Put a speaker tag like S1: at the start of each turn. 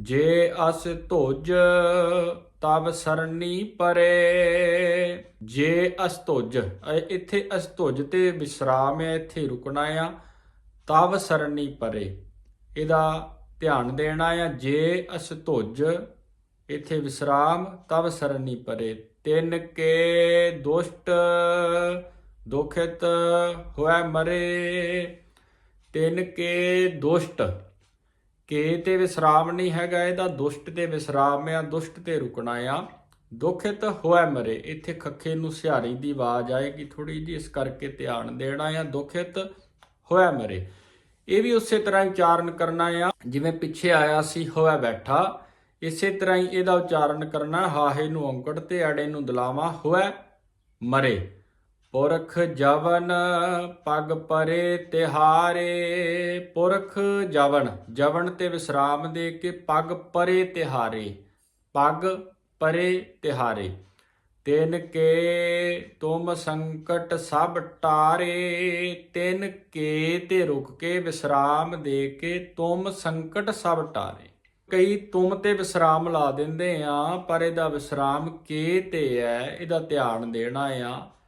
S1: ਜੇ ਅਸ ਧੁਜ ਤਬ ਸਰਨੀ ਪਰੇ। ਜੇ ਅਸ ਧੁਜ ਇੱਥੇ ਅਸ ਧੁਜ ਤੇ ਵਿਸਰਾਮ ਹੈ, ਇੱਥੇ ਰੁਕਣਾ ਆ। ਤਬ ਸਰਨੀ ਪਰੇ, ਇਹਦਾ ਧਿਆਨ ਦੇਣਾ ਆ। ਜੇ ਅਸ ਧੁਜ, ਇੱਥੇ ਵਿਸਰਾਮ ਤਬ ਸਰਨੀ ਪਰੇ। ਤਿੰਨ ਕੇ ਦੁਸ਼ਟ, ਦੁਖਿਤ ਹੋਇ ਮਰੇ। ਤਿੰਨ ਕੇ ਦੁਸ਼ਟ ਕੇ ਤੇ ਵਿਸਰਾਮ ਨਹੀਂ ਹੈਗਾ, ਇਹਦਾ ਦੁਸ਼ਟ ਤੇ ਵਿਸਰਾਮ ਆ, ਦੁਸ਼ਟ ਤੇ ਰੁਕਣਾ ਆ। ਦੁਖਿਤ ਹੋਇ ਮਰੇ, ਇੱਥੇ ਖੱਖੇ ਨੂੰ ਸਿਹਾਰੀ ਦੀ ਆਵਾਜ਼ ਆਏਗੀ ਥੋੜੀ ਜੀ ਇਸ ਕਰਕੇ ਧਿਆਨ ਦੇਣਾ ਆ। ਦੁਖਿਤ ਹੋਇ ਮਰੇ। ਇਹ ਵੀ ਉਸੇ ਤਰ੍ਹਾਂ ਹੀ ਉਚਾਰਨ ਕਰਨਾ ਆ, ਜਿਵੇਂ ਪਿੱਛੇ ਆਇਆ ਸੀ ਹੋਇਆ ਬੈਠਾ। ਇਸੇ ਤਰ੍ਹਾਂ ਹੀ ਇਹਦਾ ਉਚਾਰਨ ਕਰਨਾ, ਹਾਹੇ ਨੂੰ ਔਂਕੜ ਤੇ ਅੜੇ ਨੂੰ ਦਲਾਵਾ ਹੋਇਆ ਮਰੇ। ਪੁਰਖ ਜਵਨ, ਪਗ ਪਰੇ ਤਿਹਾਰੇ। ਪੁਰਖ ਜਵਨ ਜਵਨ ਤੇ ਵਿਸਰਾਮ ਦੇ ਕੇ ਪਗ ਪਰੇ ਤਿਹਾਰੇ। ਪਗ ਪਰੇ ਤਿਹਾਰੇ। ਤਿਨ ਕੇ ਤੁਮ ਸੰਕਟ ਸਭ ਟਾਰੇ। ਤਿਨ ਕੇ ਤੇ ਰੁਕ ਕੇ ਵਿਸਰਾਮ ਦੇ ਕੇ ਤੁਮ ਸੰਕਟ ਸਭ ਟਾਰੇ। ਕਈ ਤੁਮ ਤੇ ਵਿਸਰਾਮ ਲਾ ਦਿੰਦੇ ਆ, ਪਰ ਇਹਦਾ ਵਿਸਰਾਮ ਕੇ ਤੇ ਹੈ ਇਹਦਾ ਧਿਆਨ ਦੇਣਾ ਆ।